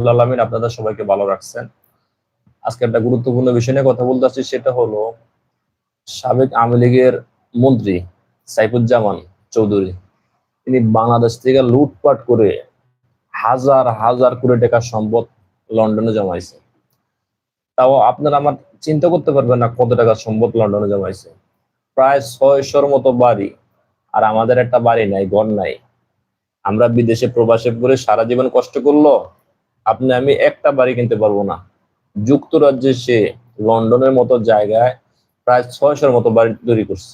আপনাদের সবাইকে ভালো রাখছেন। আজকে একটা গুরুত্বপূর্ণ বিষয় নিয়ে কথা বলতে আসছি, সেটা হলো সাবেক আওয়ামী লীগের মন্ত্রী সাইফুজ্জামান চৌধুরী। তিনি বাংলাদেশ থেকে লুটপাট করে হাজার হাজার কোটি টাকা সম্পদ লন্ডনে জমাইছে। তাও আপনারা আমার চিন্তা করতে পারবেন না কত টাকা সম্পদ লন্ডনে জমাইছে। প্রায় ছয়শোর মতো বাড়ি, আর আমাদের একটা বাড়ি নাই, ঘর নাই। আমরা বিদেশে প্রবাসে করে সারা জীবন কষ্ট করল আপনি আমি একটা বাড়ি কিনতে পারব না। যুক্তরাজ্যে সে লন্ডনের মতো জায়গায় প্রায় ছয়শোর মতো বাড়ি তৈরি করছে।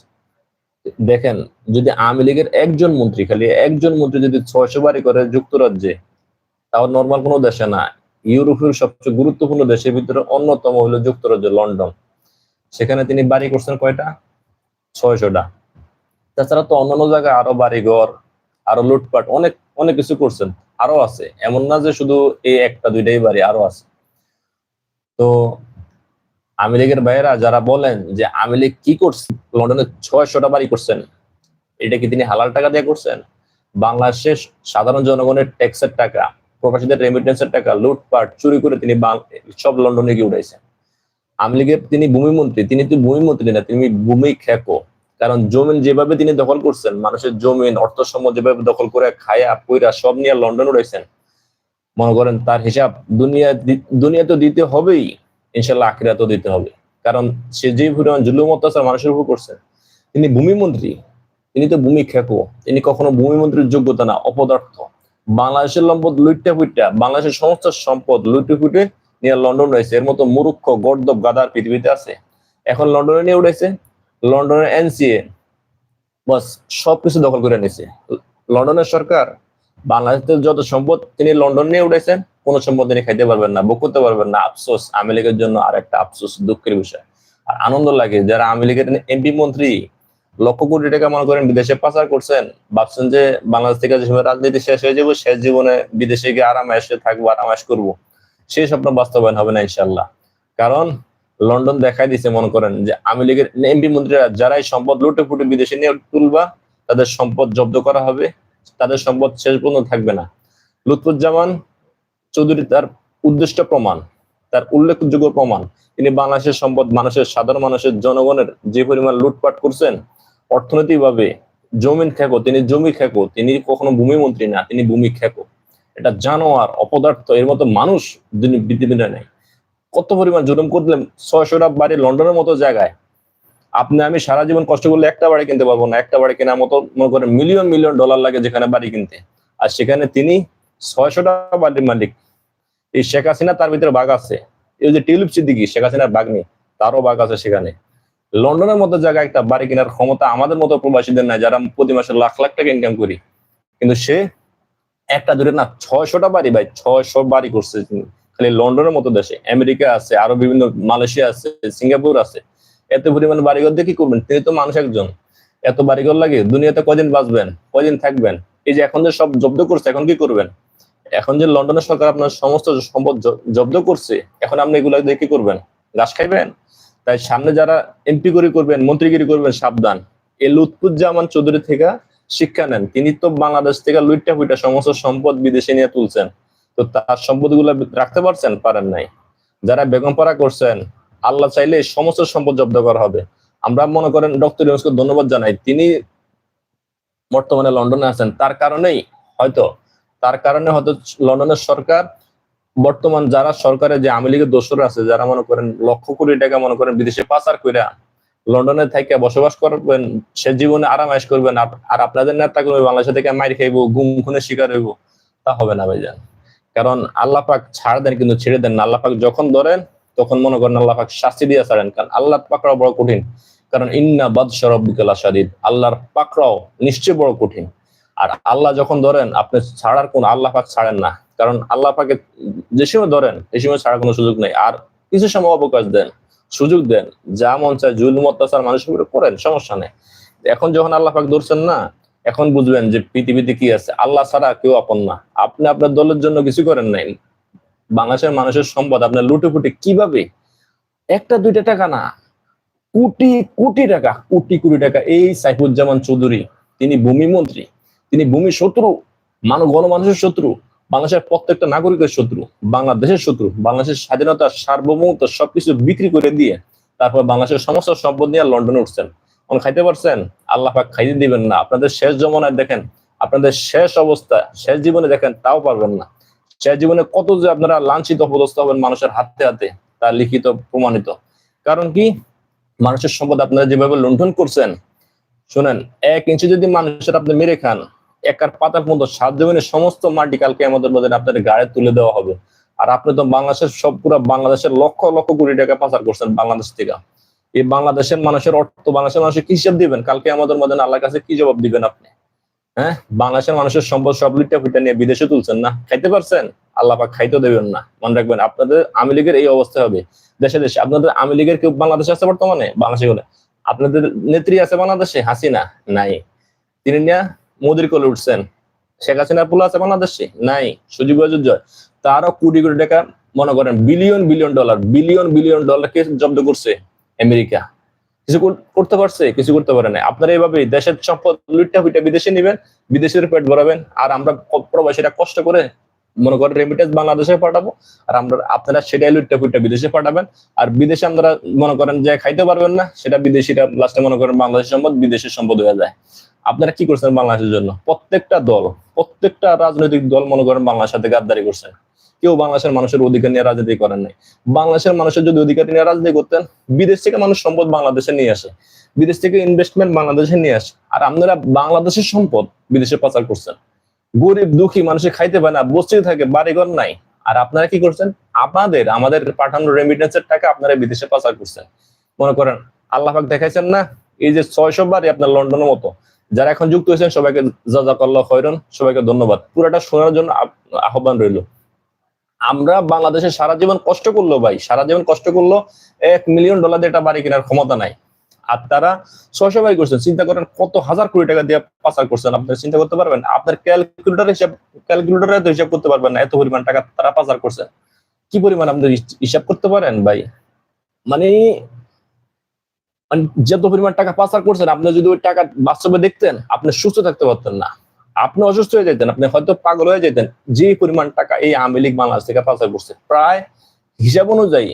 দেখেন, যদি আওয়ামী লীগের একজন মন্ত্রী, খালি একজন মন্ত্রী যদি ছয়শো বাড়ি করে যুক্তরাজ্যে, তাও নর্মাল কোনো দেশে না। ইউরোপের সবচেয়ে গুরুত্বপূর্ণ দেশের ভিতরে অন্যতম হলো যুক্তরাজ্য, লন্ডন। সেখানে তিনি বাড়ি করছেন কয়টা? ছয়শোটা। তাছাড়া তো অন্যান্য জায়গায় আরও বাড়িঘর, আরও লুটপাট, অনেক অনেক কিছু করছেন। আরও আছে। এমন না যে শুধু এই একটা, দুইটাই বাড়ি আরও আছে। তো আওয়ামী লীগের ভাইয়েরা যারা বলেন যে আওয়ামী লীগ কি করছে, লন্ডনে ছয়শটা বাড়ি করছেন, এটা কি তিনি হালাল টাকা দিয়ে করছেন? বাংলাদেশের সাধারণ জনগণের ট্যাক্সের টাকা, প্রবাসীদের রেমিটেন্সের টাকা, লুটপাট, চুরি করে তিনি সব লন্ডনে গিয়ে উঠাইছেন আওয়ামী লীগের তিনি ভূমিমন্ত্রী, তিনি তো ভূমিমন্ত্রী না, তিনি ভূমি খেকো কারণ জমিন যেভাবে তিনি দখল করছেন, মানুষের জমিন, অর্থ সম্পদ যেভাবে দখল করে খায়া পইরা সব নিয়ে লন্ডন উড়াইছেন মনে করেন তার হিসাব দুনিয়া দুনিয়া তো দিতে হবেই ইনশাল্লাহ আখিরা তো দিতে হবে। কারণ সে যে পরিমাণ জুলুম অত্যাচার মানুষের উপর করছেন তিনি ভূমিমন্ত্রী, তিনি তো ভূমি খেকো, তিনি কখনো ভূমিমন্ত্রীর যোগ্যতা না, অপদার্থ। বাংলাদেশের সম্পদ লুইটটা ফুইটটা বাংলাদেশের সমস্ত সম্পদ লুইটে ফুটে নিয়ে লন্ডন রয়েছে। এর মতো মুরুক্ষ গর্দব গাদার পৃথিবীতে আছে। এখন লন্ডনে নিয়ে উঠেছে লন্ডনের এনসিএ, বাস, সবকিছু দখল করে নিছে। লন্ডনের সরকার, বাংলাদেশের যত সম্পদ, তিনি লন্ডন নিয়ে উঠেছেন, কোনো সম্পদ তিনি খাইতে পারবেন না, ভোগ করতে পারবেন না। আফসোস আওয়ামী লীগের জন্য আর একটা আফসোস, দুঃখের বিষয়। আর আনন্দ লাগে, যারা আওয়ামী লীগের এমপি মন্ত্রী, লক্ষ কোটি টাকা মনে করেন বিদেশে পাচার করছেন, ভাবছেন যে বাংলাদেশ থেকে যে সময় রাজনীতি শেষ হয়ে যাব, শেষ জীবনে বিদেশে গিয়ে আরাম এসে থাকব আরাম আশ করব। সেই স্বপ্ন বাস্তবায়ন হবে না ইনশাল্লাহ কারণ লন্ডন দেখাই দিছে, মনে করেন, যে আওয়ামী লীগের এমপি মন্ত্রীরা যারাই সম্পদ লুটে ফুটে বিদেশে নিয়ে তুলবা, তাদের সম্পদ জব্দ করা হবে, তাদের সম্পদ শেষ পর্যন্ত থাকবে না। লুৎফুজ্জামান চৌধুরী তার উদ্দেশ্য প্রমাণ, তার উল্লেখযোগ্য প্রমাণ। তিনি বাংলাদেশের সম্পদ, মানুষের, সাধারণ মানুষের, জনগণের যে পরিমাণ লুটপাট করছেন, অর্থনৈতিকভাবে জমিন খেকো তিনি জমি খেকো তিনি কখনো ভূমি মন্ত্রী না, তিনি ভূমি খেকো এটা জানোয়ার, অপদার্থ, এর মতো মানুষ পৃথিবীতে নেই। কত পরিমাণ জুলুম করলেন? ছয়শোটা বাড়ি লন্ডনের মতো জায়গায়। আপনি, আমি সারা জীবন কষ্ট করলে একটা বাড়ি কিনতে পারব না। একটা বাড়ি কেনার মতো মনে করেন মিলিয়ন মিলিয়ন ডলার লাগে যেখানে বাড়ি কিনতে। আর সেখানে তিনি ছয়শোটা বাড়ির মালিক। এই শেখ হাসিনা তার ভিতরে বাঘ আছে। এই যে টিউলিপ সিদ্দিকি, শেখ হাসিনার বাঘ নেই তারও বাঘ আছে সেখানে। লন্ডনের মতো জায়গায় একটা বাড়ি কেনার ক্ষমতা আমাদের মতো প্রবাসীদের নাই, যারা প্রতি মাসে লাখ লাখ টাকা ইনকাম করি। কিন্তু সে একটা দূরে না, ছয়শোটা বাড়ি ভাই, ছয়শো বাড়ি করছে। খালি লন্ডনের মতো দেশে। আমেরিকা আছে, আরও বিভিন্ন মালয়েশিয়া আছে, সিঙ্গাপুর আছে। এত পরিমাণ বাড়িঘর দিয়ে কি করবেন? তিনি তো মানুষ একজন। এত বাড়িঘর লাগে, দুনিয়াতে কদিন বাঁচবেন কদিন থাকবেন? এই যে এখন যে সব জব্দ করছে, এখন কি করবেন? এখন যে লন্ডনের সরকার আপনার সমস্ত সম্পদ জব্দ করছে, এখন আপনি এগুলো দিয়ে কি করবেন? গাছ খাইবেন? তাই সামনে যারা এমপি করি করবেন, মন্ত্রীগিরি করবেন, সাবধান। এই লুৎফুজ্জামান চৌধুরী থেকে শিক্ষা নেন। তিনি তো বাংলাদেশ থেকে লুইটা ফুইটা সমস্ত সম্পদ বিদেশে নিয়ে তুলছেন। তো তার সম্পদগুলা রাখতে পারছেন? পারেন নাই। যারা বেগমপাড়া করছেন, আল্লাহ চাইলে সমস্ত সম্পদ জব্দ করা হবে। আমরা মনে করেন ডক্টর ধন্যবাদ জানাই। তিনি বর্তমানে লন্ডনে আছেন। তার কারণেই হয়তো, তার কারণে হয়তো লন্ডনের সরকার, বর্তমান যারা সরকারের যে আওয়ামী লীগের দোসর আছে, যারা মনে করেন লক্ষ কোটি টাকা মনে করেন বিদেশে পাচার কইরা লন্ডনে থেকে বসবাস করবেন, সে জীবনে আরাম আয়েশ করবেন। আর আপনাদের নেতাগুলো বাংলাদেশ থেকে মাইর খাইবো, গুম খুনের শিকার হইব, তা হবে না ভাইজান। কারণ আল্লাহ পাক ছাড় দেন কিন্তু ছেড়ে দেন না। আল্লাহ পাক যখন ধরেন, তখন মনে করেন আল্লাহ পাক শাস্তি দিয়ে ছাড়েন। কারণ আল্লাহ পাকড়াও বড় কঠিন। কারণ ইন্না বাদ শরবিকাল আসাদিদ আল্লাহর পাকড়াও নিশ্চয় বড় কঠিন। আর আল্লাহ যখন ধরেন, আপনি ছাড়ার কোন আল্লাহ পাক ছাড়েন না। কারণ আল্লাহ পাকে যে সময় ধরেন, এই সময় ছাড়ার কোনো সুযোগ নেই। আর কিছু সময় অবকাশ দেন, সুযোগ দেন। যা মন চায়, জুলুম, অত্যাচার মানুষের করেন, সমস্যা নেই। এখন যখন আল্লাহ পাক ধরছেন না এখন বুঝবেন যে পৃথিবীতে কি আছে? আল্লাহ ছাড়া কেউ আপন না। আপনি আপনার দলের জন্য কিছু করেন নাই। বাংলাদেশের মানুষের সম্পদ আপনার লুটে ফুটে কীভাবে? একটা, দুইটা টাকা না। কোটি কোটি টাকা, কোটি কোটি টাকা। এই সাইফুজ্জামান চৌধুরী, তিনি ভূমি মন্ত্রী তিনি ভূমি শত্রু, মানব গণমানুষের শত্রু, বাংলাদেশের প্রত্যেকটা নাগরিকের শত্রু, বাংলাদেশের শত্রু, বাংলাদেশের স্বাধীনতা সার্বভৌমত্ব সবকিছু বিক্রি করে দিয়ে তারপর বাংলাদেশের সমস্ত সম্পদ নিয়ে লন্ডনে উঠছেন। এখন খাইতে পারছেন? আল্লাহ পাক খাইতে দিবেন না। আপনাদের শেষ জমানায় দেখেন, আপনাদের শেষ অবস্থা, শেষ জীবনে দেখেন, তাও পারবেন না। শেষ জীবনে কত যে আপনারা লাঞ্ছিত, অপদস্থ হবেন মানুষের হাতে হাতে, তা লিখিত, প্রমাণিত। কারণ কি? মানুষের সম্পদ আপনারা যেভাবে লুণ্ঠন করছেন, শুনেন, এক ইঞ্চি যদি মানুষের আপনি মেরে খান, একার পাতার মতো সাত জমিনের সমস্ত মাটি কালকে আমাদের মধ্যে আপনাদের গায়ে তুলে দেওয়া হবে। আর আপনি তো বাংলাদেশের সব পুরো বাংলাদেশের লক্ষ লক্ষ কোটি টাকা পাচার করছেন বাংলাদেশ থেকে। এই বাংলাদেশের মানুষের অর্থ, বাংলাদেশের মানুষের কি হিসাব দিবেন? কালকে আমাদের মধ্যে আল্লাহর কাছে কি জবাব দিবেন আপনি? হ্যাঁ? বাংলাদেশের মানুষের সম্পদ সব লিটা ফুটা নিয়ে বিদেশে তুলছেন না? খাইতে পারছেন? আল্লাহ পাক খাইতে দেবেন না। মনে রাখবেন, আপনাদের আওয়ামী লীগের এই অবস্থা হবে। দেশে দেশে আপনাদের আওয়ামী লীগের কেউ বাংলাদেশে আছে বর্তমানে? বাংলাদেশে বলে আপনাদের নেত্রী আছে বাংলাদেশে? হাসিনা? নাই। তিনি নিয়ে মোদির কোলে উঠছেন। শেখ হাসিনার পোলা আছে বাংলাদেশে? নাই। সুযোগ জয়। তারও কোটি কোটি টাকা, মনে করেন, billion billion dollar, billion billion dollar কে জব্দ করছে। আমেরিকা। কিছু করতে পারছে, কিছু করতে পারে না আপনারা এইভাবে দেশের সম্পদ লুটটা ফুইটা বিদেশে নেবেন, বিদেশের পেট ভরাবেন আর আমরা প্রবাসীরা কষ্ট করে মনে করেন রেমিটেন্স বাংলাদেশে পাঠাবো, আর আমরা আপনারা সেটাই লুটটা ফুইটা বিদেশে পাঠাবেন। আর বিদেশে আমরা মনে করেন যে খাইতে পারবেন না, সেটা বিদেশিরা লাস্টে মনে করেন বাংলাদেশের সম্পদ, বিদেশের সম্পদ হয়ে যায়। আপনারা কি করছেন বাংলাদেশের জন্য? প্রত্যেকটা দল, প্রত্যেকটা রাজনৈতিক দল মনে করেন বাংলাদেশের সাথে গাদ্দারি করছেন কেউ বাংলাদেশের মানুষের অধিকার নিয়ে রাজনীতি করেন নাই। বাংলাদেশের মানুষের যদি অধিকার নিয়ে রাজনীতি করতেন, বিদেশ থেকে মানুষ সম্পদ বাংলাদেশে নিয়ে আসে। বিদেশ থেকে ইনভেস্টমেন্ট বাংলাদেশে নিয়ে আসে। আর আপনারা বাংলাদেশের সম্পদ বিদেশে পাচার করছেন। গরিব, দুঃখী মানুষের খাইতে পায় না বসে থাকে, বাড়িঘর নাই। আর আপনারা কি করছেন? আপনাদের, আমাদের পাঠানো রেমিটেন্সের টাকা আপনারা বিদেশে পাচার করছেন। মনে করেন, আল্লাহ পাক দেখাইছেন না, এই যে ছয়শো বারই আপনার লন্ডনের মতো, যারা এখন যুক্ত হয়েছেন, সবাইকে জাজাকাল্লাহ খৈরন সবাইকে ধন্যবাদ। পুরোটা শোনার জন্য আহ্বান রইল। আমরা বাংলাদেশে সারা জীবন কষ্ট করল ভাই, সারা জীবন কষ্ট করল, এক মিলিয়ন ডলার দিয়ে বাড়ি কেনার ক্ষমতা নাই। আর তারা ছয়শো ভাই করছেন, চিন্তা করেন কত হাজার কোটি টাকা দিয়ে পাচার করছেন আপনারা চিন্তা করতে পারবেন? আপনার ক্যালকুলেটার হিসাব ক্যালকুলেটারে তো হিসাব করতে পারবেন না, এত পরিমাণ টাকা তারা পাচার করছেন কি পরিমাণ আপনি হিসাব করতে পারেন ভাই? মানে মানে যত পরিমাণ টাকা পাচার করছেন, আপনি যদি ওই টাকা বাস্তবে দেখতেন, আপনি সুস্থ থাকতে পারতেন না। আপনি অসুস্থ হয়ে যেতেন, আপনি হয়তো পাগল হয়ে যেতেন যে পরিমাণ টাকা এই আওয়ামী লীগ বাংলাদেশ থেকে পাচার করছে, প্রায় হিসাব অনুযায়ী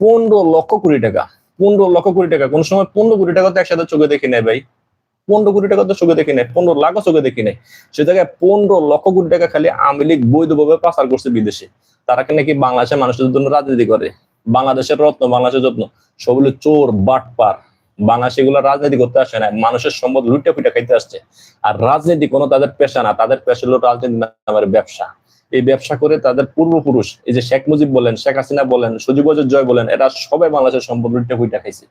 পনেরো লক্ষ কোটি টাকা, পনেরো লক্ষ কোটি টাকা, কোন সময় পনেরো কোটি টাকা তো একসাথে চোখে দেখি নেয় ভাই, পনেরো কোটি টাকা তো চোখে দেখি নেয় পনেরো লাখও চোখে দেখি নেয় সে জায়গায় পনেরো লক্ষ কোটি টাকা খালি আওয়ামী লীগ বৈধভাবে পাচার করছে বিদেশে, তারা কি নাকি বাংলাদেশের মানুষের জন্য রাজনীতি করে, বাংলাদেশের রত্ন, বাংলাদেশের যত্ন, সবগুলো চোর, বাটপার বাংলাদেশ রাজনীতি করতে আসে না, মানুষের সম্পদ লুটে ফুটে খাইতে আসছে। আর রাজনীতি কোনো তাদের পেশা না, তাদের পেশা হলো রাজনীতি নামের ব্যবসা। এই ব্যবসা করে তাদের পূর্বপুরুষ, এই যে শেখ মুজিব বলেন, শেখ হাসিনা বলেন সুজিব জয় বলেন, এরা সবাই বাংলাদেশের সম্পদ লুটে ফুটে খাইছে।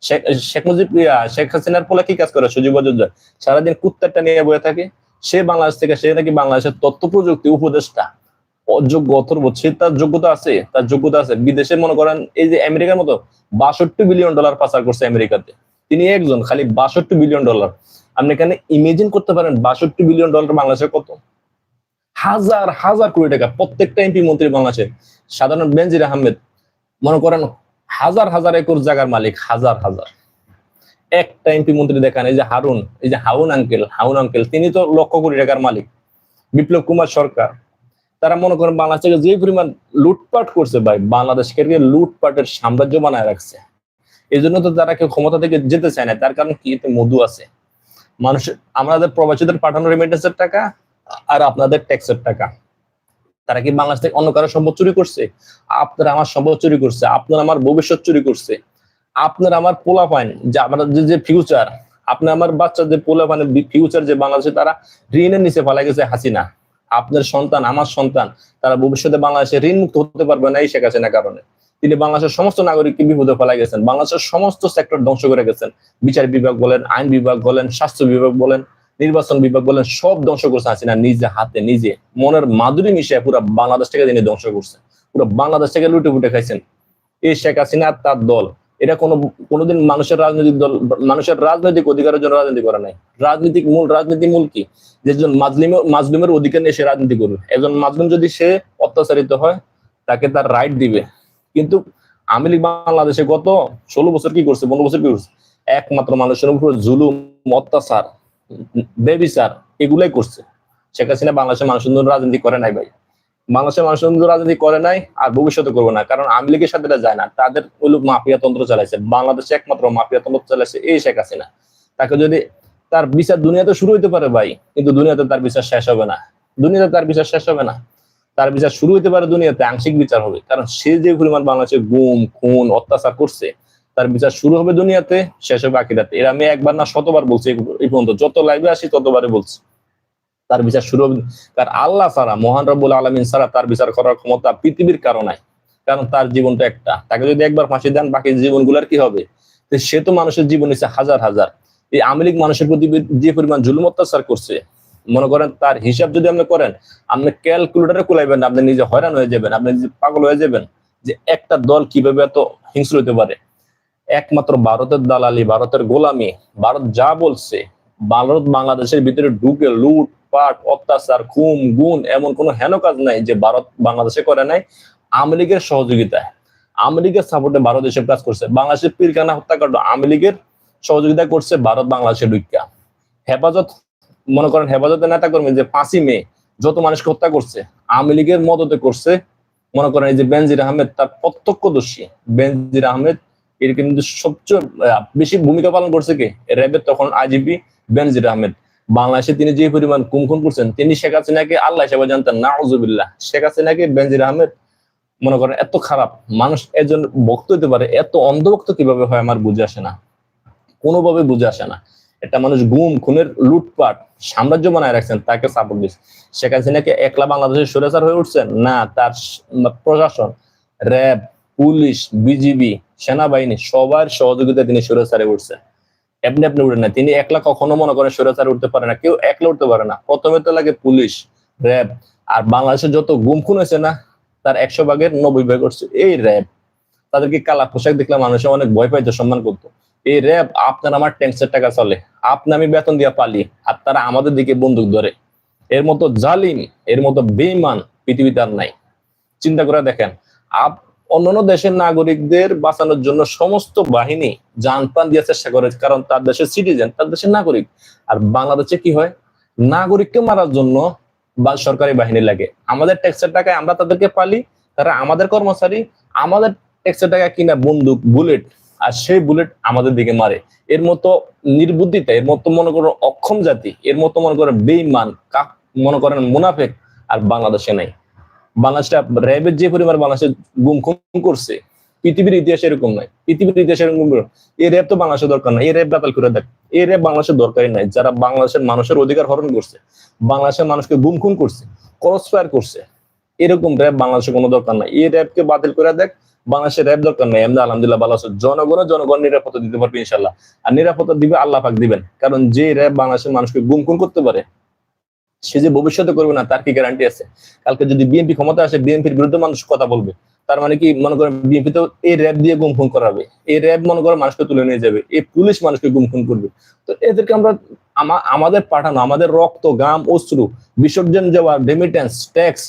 শেখ- শেখ মুজিব শেখ হাসিনার ফলে কি কাজ করে সুজিব জয়? সারাদিন কুত্তারটা নিয়ে বয়ে থাকে, সে বাংলাদেশ থেকে, সে নাকি বাংলাদেশের তথ্য প্রযুক্তি উপদেষ্টা। অযোগ্য অথর্ব সে তার যোগ্যতা আছে, তার যোগ্যতা আছে। বিদেশে মনে করেন, এই যে আমেরিকার মতো বাষট্টি বিলিয়ন ডলার পাচার করছে আমেরিকাতে। তিনি একজন, খালি বাষট্টি বিলিয়ন ডলার আপনি এখানে ইমেজিন করতে পারেন, বাষট্টি বিলিয়ন ডলার বাংলাদেশে কত? হাজার হাজার কোটি টাকা প্রত্যেকটা এমপি মন্ত্রী বাংলাদেশের সাধারণ বেনজির আহমেদ, মনে করেন হাজার হাজার একর জায়গার মালিক, হাজার হাজার। একটা এমপি মন্ত্রী দেখান, এই যে হারুন, এই যে হাউন আঙ্কেল হাউন আঙ্কেল তিনি তো লক্ষ কোটি টাকার মালিক। বিপ্লব কুমার সরকার তারা মনে করেন বাংলাদেশ থেকে যে পরিমাণ লুটপাট করছে ভাই, বাংলাদেশকে লুটপাটের সাম্রাজ্য বানায় রাখছে। এই জন্য তো তারা কেউ ক্ষমতা থেকে যেতে চায় না। তার কারণ কি? এতে মধু আছে। মানুষের আমাদের প্রবাসীদের পাঠানো রেমিটেন্সের টাকা আর আপনাদের ট্যাক্সের টাকা। তারা কি বাংলাদেশ থেকে অন্য কারও সম্পদ চুরি করছে? আপনারা আমার সম্পদ চুরি করছে। আপনার আমার ভবিষ্যৎ চুরি করছে। আপনার আমার পোলা পাইন যে আমাদের যে- ফিউচার আপনার আমার বাচ্চার যে পোলা পাইন ফিউচার যে বাংলাদেশে তারা ঋণের নিচে ফেলা গেছে হাসিনা। আপনার সন্তান, আমার সন্তান, তারা ভবিষ্যতে বাংলাদেশে ঋণ মুক্ত হতে পারবে না এই শেখ হাসিনার কারণে। তিনি বাংলাদেশের সমস্ত নাগরিককে বিপদে ফেলা গেছেন, বাংলাদেশের সমস্ত সেক্টর ধ্বংস করে গেছেন। বিচার বিভাগ বলেন, আইন বিভাগ বলেন, স্বাস্থ্য বিভাগ বলেন, নির্বাচন বিভাগ বলেন, সব ধ্বংস করছে হাসিনা নিজে হাতে, নিজে। মনের মাধুরী মিশিয়ে পুরো বাংলাদেশ থেকে তিনি ধ্বংস করছেন পুরো বাংলাদেশ থেকে লুটে ফুটে খাইছেন। এই শেখ হাসিনা তার দল। এটা কোনো, কোনোদিন মানুষের রাজনৈতিক দল, মানুষের রাজনৈতিক অধিকারের জন্য রাজনীতি করে নাই। রাজনৈতিক মূল রাজনীতি মূল কি? যে একজন মাজলিম, মাজলুমের অধিকার নিয়ে সে রাজনীতি করবে। একজন মাজলুম যদি সে অত্যাচারিত হয়, তাকে তার রাইট দিবে। কিন্তু আওয়ামী লীগ বাংলাদেশে গত ষোলো বছর কি করছে? পনেরো বছর কি করছে? একমাত্র মানুষের উপর জুলুম, অত্যাচার বেবিচার, এগুলাই করছে। শেখ হাসিনা বাংলাদেশের মানুষের রাজনীতি করে নাই ভাই। বাংলাদেশের মানুষ রাজনীতি করে নাই, আর ভবিষ্যতে করবে না, কারণ আওয়ামী লীগের সাথে যায় না। তাদের ওই মাফিয়া তন্ত্র চালাইছে। বাংলাদেশে একমাত্র মাফিয়া তন্ত্র চালাইছে এই শেখ হাসিনা। তাকে যদি তার বিচার দুনিয়াতে শুরু হইতে পারে ভাই, কিন্তু দুনিয়াতে তার বিচার শেষ হবে না। দুনিয়াতে তার বিচার শেষ হবে না। তার বিচার শুরু হইতে পারে দুনিয়াতে, আংশিক বিচার হবে। কারণ সে যে পরিমাণ বাংলাদেশে গুম, খুন, অত্যাচার করছে, তার বিচার শুরু হবে দুনিয়াতে, শেষ হবে আকিরাতে এর আমি একবার না শতবার বলছি এই পর্যন্ত। যত লাইভে আসি ততবারে বলছি। তার বিচার শুরু হবে। কার আল্লাহ ছাড়া, মহান রব্বুল আলমিন ছাড়া তার বিচার করার ক্ষমতা পৃথিবীর কারণে কারণ তার জীবনটা একটা। তাকে যদি একবার ফাঁসি দেন, বাকি জীবনগুলোর কি হবে? সে তো মানুষের জীবন হচ্ছে হাজার হাজার। এই আওয়ামী মানুষের প্রতি যে পরিমাণ জুলুম অত্যাচার করছে, মনে করেন তার হিসাব যদি আপনি করেন, আপনি ক্যালকুলেটারে কুলাইবেন আপনি নিজে হয়রান হয়ে যাবেন, আপনি নিজে পাগল হয়ে যাবেন যে একটা দল কীভাবে এত হিংস্র হতে পারে। একমাত্র ভারতের দালালি, ভারতের গোলামি, ভারত যা বলছে, ভারত বাংলাদেশের ভিতরে ঢুকে লুট পাট অত্যাচার খুম গুণ এমন কোনো হেন কাজ নাই যে ভারত বাংলাদেশে করে নাই। আওয়ামী লীগের সহযোগিতায়। আওয়ামী লীগের সাপোর্টে ভারত এসব কাজ করছে। বাংলাদেশের পীরখানা হত্যাকাণ্ড আওয়ামী লীগের সহযোগিতা করছে ভারত বাংলাদেশে ঢুকিয়া হেফাজত, মনে করেন হেফাজতের নেতা কর্মী যে পাঁচই মে যত মানুষকে হত্যা করছে, আওয়ামী লীগের মদতে করছে, মনে করেন এই যে বেনজির আহমেদ তার প্রত্যক্ষদর্শী। বেনজির আহমেদ এর কিন্তু সবচেয়ে বেশি ভূমিকা পালন করছে কে? র্যাবের তখন আইজিপি বেনজির আহমেদ। বাংলাদেশে তিনি যে পরিমাণ কুমখুন করছেন, তিনি শেখ হাসিনাকে আল্লাহ হিসেবে জানতেন না আউজুবিল্লাহ শেখ হাসিনাকে বেনজির আহমেদ মনে করেন, এত খারাপ মানুষ একজন ভক্ত হতে পারে, এত অন্ধভক্ত কীভাবে হয় আমার বুঝে আসে না। কোনোভাবে বুঝে আসে না। একটা মানুষ গুম, খুনের লুটপাট সাম্রাজ্য বানায় রাখছেন, তাকে সাপোর্ট দিচ্ছে শেখ হাসিনাকে একলা বাংলাদেশের সুরেচার হয়ে উঠছেন? না, তার প্রশাসন, র্যাব, পুলিশ, বিজিবি, সেনাবাহিনী সবার সহযোগিতায় তিনি সুরেচারে উঠছেন। এমনি আপনি উঠেন না তিনি একলা কখনো মনে করেন সুরেচারে উঠতে পারে না, কেউ একলা উঠতে পারে না। প্রথমে তো লাগে পুলিশ, র্যাব, আর বাংলাদেশে যত গুম খুন হয়েছে না, তার একশো ভাগের নব্বই ভাগ করছে এই র্যাব। তাদেরকে কালা পোশাক দেখলে মানুষে অনেক ভয় পাইতো, সম্মান করতো। এই র্যাব, আপনার আমার ট্যাক্সের টাকা চলে, আপনি আমি বেতন দিয়া পালি, আর তারা আমাদের দিকে বন্দুক ধরে। এর মতো জালিম, এর মতো বেইমান পৃথিবীতে আর নাই। চিন্তা করে দেখেন, আপ অন্যান্য দেশের নাগরিকদের বাঁচানোর জন্য সমস্ত বাহিনী যান দিয়ে চেষ্টা করে কারণ তার দেশের সিটিজেন তার দেশের নাগরিক। আর বাংলাদেশে কি হয়? নাগরিককে মারার জন্য বা সরকারি বাহিনী লাগে। আমাদের ট্যাক্সের টাকায় আমরা তাদেরকে পালি, তারা আমাদের কর্মচারী, আমাদের ট্যাক্সের টাকায় কিনা বন্দুক, বুলেট, আর সেই বুলেট আমাদের দিকে মারে। এর মতো নির্বুদ্ধিতা, এর মতো মনে করো অক্ষম জাতি, এর মতো মনে করো বেইমান মনে করেন মুনাফেক, আর বাংলাদেশে নাই। বাংলাদেশটা র্যাবের যে পরিমাণ বাংলাদেশে গুম খুম করছে, পৃথিবীর ইতিহাসে এরকম নাই। পৃথিবীর ইতিহাসে এরকম এই র্যাব তো বাংলাদেশের দরকার নাই। এই র্যাব বাতাল করে দেখ, এই র্যাব বাংলাদেশের দরকারই নাই। যারা বাংলাদেশের মানুষের অধিকার হরণ করছে, বাংলাদেশের মানুষকে গুম খুন করছে ক্রস ফায়ার করছে, এরকম র্যাব বাংলাদেশের কোনো দরকার নাই। এই র্যাবকে বাতিল করে দেখ, বাংলাদেশের র্যাব দরকার নাই। এমনি আলহামদুলিল্লাহ ভালো আছে। জনগণও জনগণ নিরাপত্তা দিতে পারবে ইনশাল্লাহ আর নিরাপত্তা দিবে আল্লাহ পাক দিবেন। কারণ যে র্যাব বাংলাদেশের মানুষকে গুম খুন করতে পারে সে যে ভবিষ্যতে করবে না, তার কি গ্যারান্টি আছে? কালকে যদি বিএনপি ক্ষমতা আসে বিএনপির বিরুদ্ধে মানুষ কথা বলবে। তার মানে কি, মনে করেন বিএনপি তো এই র্যাব দিয়ে গুম খুন করাবে। এই র্যাব মনে করেন মানুষকে তুলে নিয়ে যাবে। এই পুলিশ মানুষকে গুম খুন করবে। তো এদেরকে আমরা আমাদের পাঠানো, আমাদের রক্ত, গাম, অশ্রু, বিসর্জন যাওয়া রেমিটেন্স ট্যাক্স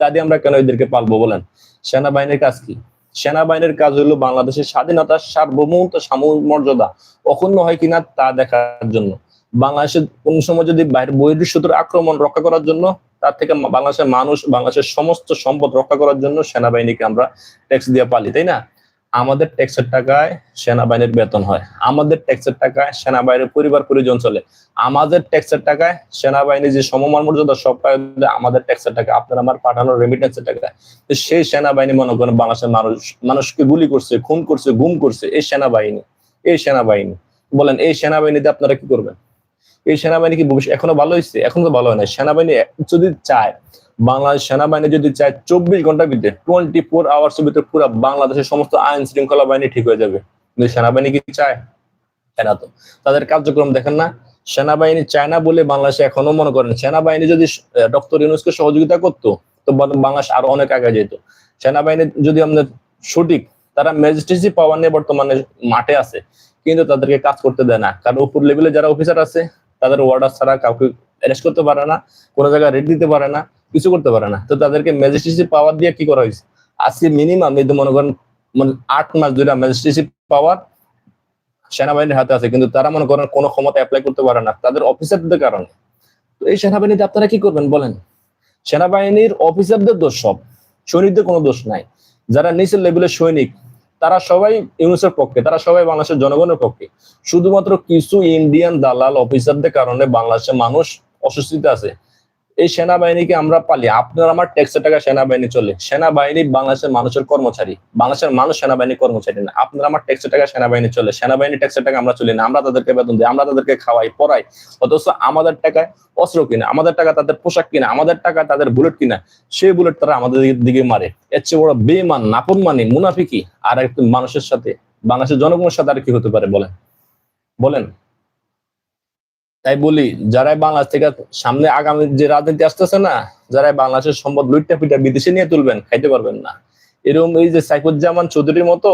তা দিয়ে আমরা কেন এদেরকে পালবো বলেন? সেনাবাহিনীর কাজ কি? সেনাবাহিনীর কাজ হলো বাংলাদেশের স্বাধীনতা সার্বভৌমত্ব সামরিক মর্যাদা অক্ষুণ্ণ হয় কিনা তা দেখার জন্য। বাংলাদেশের কোন সময় যদি বাইরের বহির্বিশ্বতের আক্রমণ রক্ষা করার জন্য, তার থেকে বাংলাদেশের মানুষ, বাংলাদেশের সমস্ত সম্পদ রক্ষা করার জন্য সেনাবাহিনীকে আমরা ট্যাক্স দিয়ে পালি, তাই না? আমাদের ট্যাক্সের টাকায় সেনাবাহিনীর বেতন হয়। আমাদের ট্যাক্সের টাকায় সেনাবাহিনীর পরিবার পরিজন চলে। আমাদের ট্যাক্সের টাকায় সেনাবাহিনী যে সমমান মর্যাদা সব আমাদের ট্যাক্সের টাকা। আপনার আমার পাঠানোর রেমিটেন্সের টাকা। তো সেই সেনাবাহিনী মনে করেন বাংলাদেশের মানুষ, মানুষকে গুলি করছে, খুন করছে, গুম করছে এই সেনাবাহিনী এই সেনাবাহিনী। বলেন এই সেনাবাহিনীতে আপনারা কি করবেন? এই সেনাবাহিনী কি ভবিষ্যৎ এখনও ভালো হয়েছে এখন তো ভালো হয় না সেনাবাহিনী যদি চায়, বাংলাদেশ সেনাবাহিনী যদি চায়, চব্বিশ ঘণ্টার ভিতরে টোয়েন্টি ফোর আওয়ার্স এর ভিতরে পুরো বাংলাদেশের সমস্ত আইন শৃঙ্খলা বাহিনী ঠিক হয়ে যাবে। কিন্তু সেনাবাহিনী কি চায়? না তো। তাদের কার্যক্রম দেখেন না। সেনাবাহিনী চায় না বলে বাংলাদেশে এখনও মনে করেন। সেনাবাহিনী যদি ডক্টর ইউনুসকে সহযোগিতা করতো, তো বাংলাদেশ আরও অনেক আগে যেত। সেনাবাহিনী যদি আমাদের সঠিক, তারা ম্যাজিস্ট্রেসি পাওয়ার নিয়ে বর্তমানে মাঠে আছে। কিন্তু তাদেরকে কাজ করতে দেয় না। কারণ উপর লেভেলে যারা অফিসার আছে, তাদের অর্ডার ছাড়া কাউকে অ্যারেস্ট করতে পারে না, কোনো জায়গায় রেড দিতে পারে না, কিছু করতে পারে না। তো তাদেরকে ম্যাজিস্ট্রেসি পাওয়ার দিয়ে কি করা হয়েছে? আজকে মিনিমাম এই মনে করেন মানে আট মাস ধরে ম্যাজিস্ট্রেসি পাওয়ার সেনাবাহিনীর হাতে আছে, কিন্তু তারা মনে করেন কোনো ক্ষমতা অ্যাপ্লাই করতে পারে না। তাদের অফিসারদের কারণে। তো এই সেনাবাহিনীতে আপনারা কি করবেন বলেন? সেনাবাহিনীর অফিসারদের দোষ সব। সৈনিকদের কোনো দোষ নাই। যারা নিচের লেভেলের সৈনিক তারা সবাই ইউনুসের পক্ষে, তারা সবাই বাংলাদেশের জনগণের পক্ষে। শুধুমাত্র কিছু ইন্ডিয়ান দালাল অফিসারদের কারণে বাংলাদেশের মানুষ অস্বস্তিতে আছে। এই সেনাবাহিনীকে আমরা পালি আপনার আমার ট্যাক্সের টাকা সেনাবাহিনী চলে। সেনাবাহিনী বাংলাদেশের মানুষের কর্মচারী। বাংলাদেশের মানুষ সেনাবাহিনী কর্মচারী না। আপনার আমার ট্যাক্সের টাকা সেনাবাহিনী চলে। সেনাবাহিনী ট্যাক্সের টাকা আমরা চলি না। আমরা তাদেরকে বেতন দিই, আমরা তাদেরকে খাওয়াই, পড়াই। অথচ আমাদের টাকায় অস্ত্র কিনা, আমাদের টাকা তাদের পোশাক কিনা, আমাদের টাকা তাদের বুলেট কিনা, সেই বুলেট তারা আমাদের দিকে মারে। এর চেয়ে বড় বেমান নাপন মানি মুনাফিকি আর একটু মানুষের সাথে, বাংলাদেশের জনগণের সাথে আর কি হতে পারে বলেন? বলেন। তাই বলি, যারাই বাংলাদেশ থেকে সামনে আগামী যে রাজনীতি আসতেছে না, যারাই বাংলাদেশের সম্পদ লুইটা পিটা বিদেশে নিয়ে তুলবেন, খাইতে পারবেন না। এরকম এই যে সাইফুজ্জামান চৌধুরীর মতো,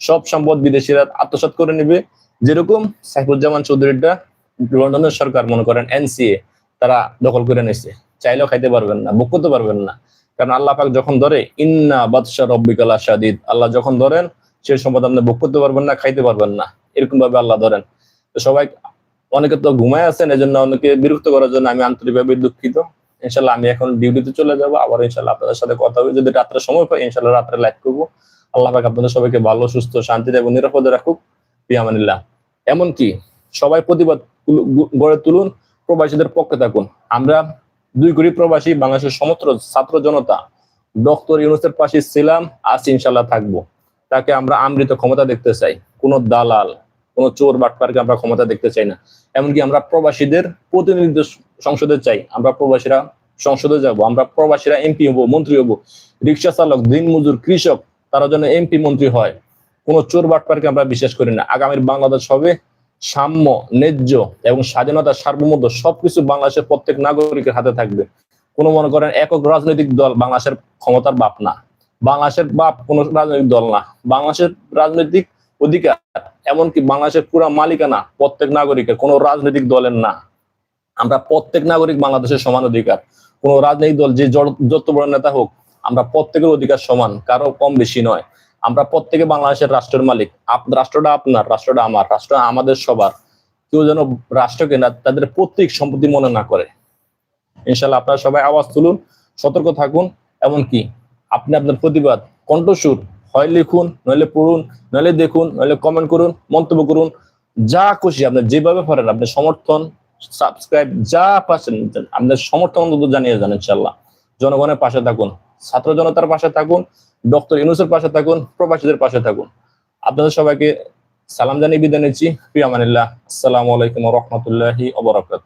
সব সম্পদ বিদেশিরা আত্মসাৎ করে নিবে। যেরকম সাইফুজ্জামান চৌধুরীটা লন্ডনের সরকার, মনে করেন এনসিএ, তারা দখল করে নিছে। চাইলেও খাইতে পারবেন না, ভোগ করতে পারবেন না। কারণ আল্লাহ পাক যখন ধরে, ইন্না বাদশা রব্বিকাল আশাদিদ আল্লাহ যখন ধরেন সেই সম্পদ আপনি ভোগ করতে পারবেন না, খাইতে পারবেন না। এরকম ভাবে আল্লাহ ধরেন। সবাই অনেকে তো ঘুমায় আছেন, এজন্য অনেকে বিরক্ত করার জন্য আমি আন্তরিকভাবে দুঃখিত। ইনশাল্লাহ আমি এখন ডিউটিতে চলে যাব, আবার ইনশাল্লাহ আপনাদের সাথে কথা হবে। যদি রাত্রে সময় পাই ইনশাল্লাহ রাত্রে লাইভ করব। আল্লাহ পাক আপনাদের সবাইকে ভালো, সুস্থ, শান্তিতে এবং নিরাপদে রাখুক। পিয়ামানিল্লাহ এমনকি সবাই প্রতিবাদ গড়ে তুলুন, প্রবাসীদের পক্ষে থাকুন। আমরা দুই কোটি প্রবাসী, বাংলাদেশের সমস্ত ছাত্র জনতা, ডক্টর ইউনুসের পাশে ছিলাম, আজ ইনশাল্লাহ থাকব। তাকে আমরা আমৃত ক্ষমতা দেখতে চাই। কোনো দালাল কোনো চোর বাটপারকে আমরা ক্ষমতা দেখতে চাই না। এমনকি আমরা প্রবাসীদের প্রতিনিধিত্ব সংসদে চাই। আমরা প্রবাসীরা সংসদে যাব, আমরা প্রবাসীরা এমপি হব, মন্ত্রী হব। রিক্সা চালক, দিনমজুর, কৃষক, তারা যেন এমপি মন্ত্রী হয়। কোনো চোর বাটপারকে আমরা বিশ্বাস করি না। আগামীর বাংলাদেশ হবে সাম্য, ন্যায্য এবং স্বাধীনতা সার্বভৌমত্ব। সবকিছু বাংলাদেশের প্রত্যেক নাগরিকের হাতে থাকবে। কোনো মনে করেন একক রাজনৈতিক দল বাংলাদেশের ক্ষমতার বাপ না। বাংলাদেশের বাপ কোন রাজনৈতিক দল না। বাংলাদেশের রাজনৈতিক অধিকার, এমনকি বাংলাদেশের পুরা মালিকানা প্রত্যেক নাগরিকের, কোনো রাজনৈতিক দলের না। আমরা প্রত্যেক নাগরিক বাংলাদেশের সমান অধিকার। কোনো রাজনৈতিক দল যে যত- বড় নেতা হোক, আমরা প্রত্যেকের অধিকার সমান, কারও কম বেশি নয়। আমরা প্রত্যেকে বাংলাদেশের রাষ্ট্রের মালিক। রাষ্ট্রটা আপনার, রাষ্ট্রটা আমার, রাষ্ট্র আমাদের সবার। কেউ যেন রাষ্ট্রকে না তাদের প্রত্যেক সম্পত্তি মনে না করে। ইনশাল্লাহ আপনারা সবাই আওয়াজ তুলুন, সতর্ক থাকুন, এমনকি আপনি আপনার প্রতিবাদ কণ্ঠসুর হয় লিখুন, নইলে পড়ুন, নইলে দেখুন, নইলে কমেন্ট করুন, মন্তব্য করুন, যা খুশি আপনি যেভাবে পারেন আপনি সমর্থন সাবস্ক্রাইব যা পাচ্ছেন, আপনার সমর্থন অন্তত জানিয়ে যান ইনশাল্লাহ জনগণের পাশে থাকুন, ছাত্র জনতার পাশে থাকুন, ডক্টর ইউনুসের পাশে থাকুন, প্রবাসীদের পাশে থাকুন। আপনাদের সবাইকে সালাম জানিয়ে বিদায় নিচ্ছি। প্রিয় আমানিল্লাহ, আসসালামু আলাইকুম রহমতুল্লাহি অবরাকাত